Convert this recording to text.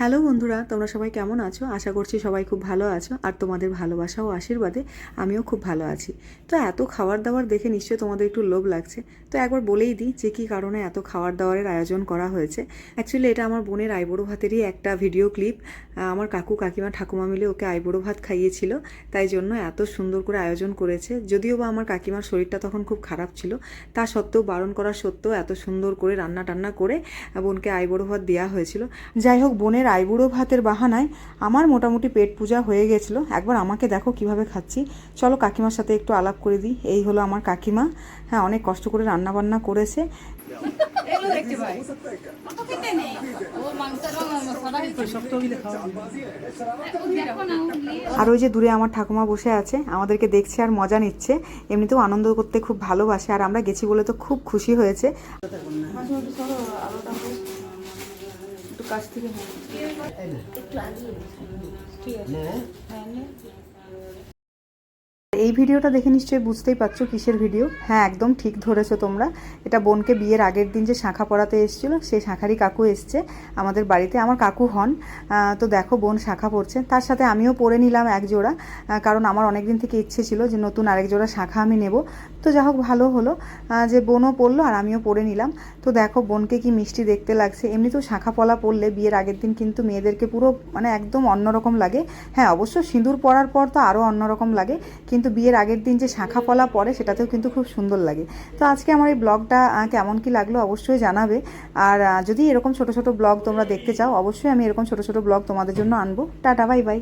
Hello বন্ধুরা, তোমরা সবাই কেমন আছো? আশা করছি সবাই খুব ভালো আছো আর তোমাদের ভালোবাসা ও আশীর্বাদে আমিও খুব ভালো আছি। তো এত খাবার দাবার দেখে নিশ্চয়ই তোমাদের একটু লোভ লাগছে। তো একবার বলেই দিই যে কী কারণে এত খাবার দাবারের আয়োজন করা হয়েছে। অ্যাকচুয়ালি এটা আমার বোনের আইবুড়ো ভাতেরই একটা ভিডিও ক্লিপ আমার কাকু, কাকিমা, ঠাকুমা মিলে ওকে আইবুড়ো ভাত খাইয়েছিল। তাই জন্য এত সুন্দর করে আয়োজন করেছে। যদিও বা আমার কাকিমার শরীরটা তখন খুব খারাপ ছিল, তা সত্ত্বেও বারণ করা সত্ত্বেও এত সুন্দর করে রান্না টান্না করে বোনকে আইবুড়ো ভাত দেওয়া হয়েছিল। যাই হোক, বোনের আইবুড়ো ভাতের বাহানায় আমার মোটামুটি পেট পূজা হয়ে গেছিল। একবার আমাকে দেখো কীভাবে খাচ্ছি। চলো কাকিমার সাথে একটু আলাপ করে দিই। এই হলো আমার কাকিমা। হ্যাঁ অনেক কষ্ট করে রান্না বান্না করেছে আর ওই যে দূরে আমার ঠাকুমা বসে আছে আমাদেরকে দেখছে আর মজা নিচ্ছে। এমনিতেও আনন্দ করতে খুব ভালোবাসে। আর আমরা গেছি বলে তো খুব খুশি হয়েছে। কাছ থেকে এই ভিডিওটা দেখে নিশ্চয়ই বুঝতেই পারছ কিসের ভিডিও? হ্যাঁ একদম ঠিক ধরেছো তোমরা। এটা বোনকে বিয়ের আগের দিন যে শাঁখা পড়াতে এসেছিল, সেই শাঁখারই কাকু এসছে আমাদের বাড়িতে। আমার কাকু হন। তো দেখো, বোন শাঁখা পড়ছে তার সাথে আমিও পরে নিলাম এক জোড়া কারণ আমার অনেক দিন থেকে ইচ্ছে ছিল যে নতুন আরেক জোড়া শাঁখা আমি নেব। তো যা হোক, ভালো হলো। যে বোনও পড়ল আর আমিও পরে নিলাম। তো দেখো, বোনকে কি মিষ্টি দেখতে লাগছে। এমনিতেও শাঁখা পলা পরলে বিয়ের আগের দিন কিন্তু মেয়েদেরকে পুরো মানে একদম অন্যরকম লাগে। হ্যাঁ অবশ্য সিঁদুর পরার পর তো আরও অন্যরকম লাগে, কিন্তু বিয়ের আগের দিন যে শাঁখা পলা পরে সেটাতেও কিন্তু খুব সুন্দর লাগে। তো আজকে আমার এই ব্লগটা কেমন কি লাগল অবশ্যই জানাবে। আর যদি এরকম ছোট ছোট ব্লগ তোমরা দেখতে চাও, অবশ্যই আমি এরকম ছোট ছোট ব্লগ তোমাদের জন্য আনব। Tata, bye bye.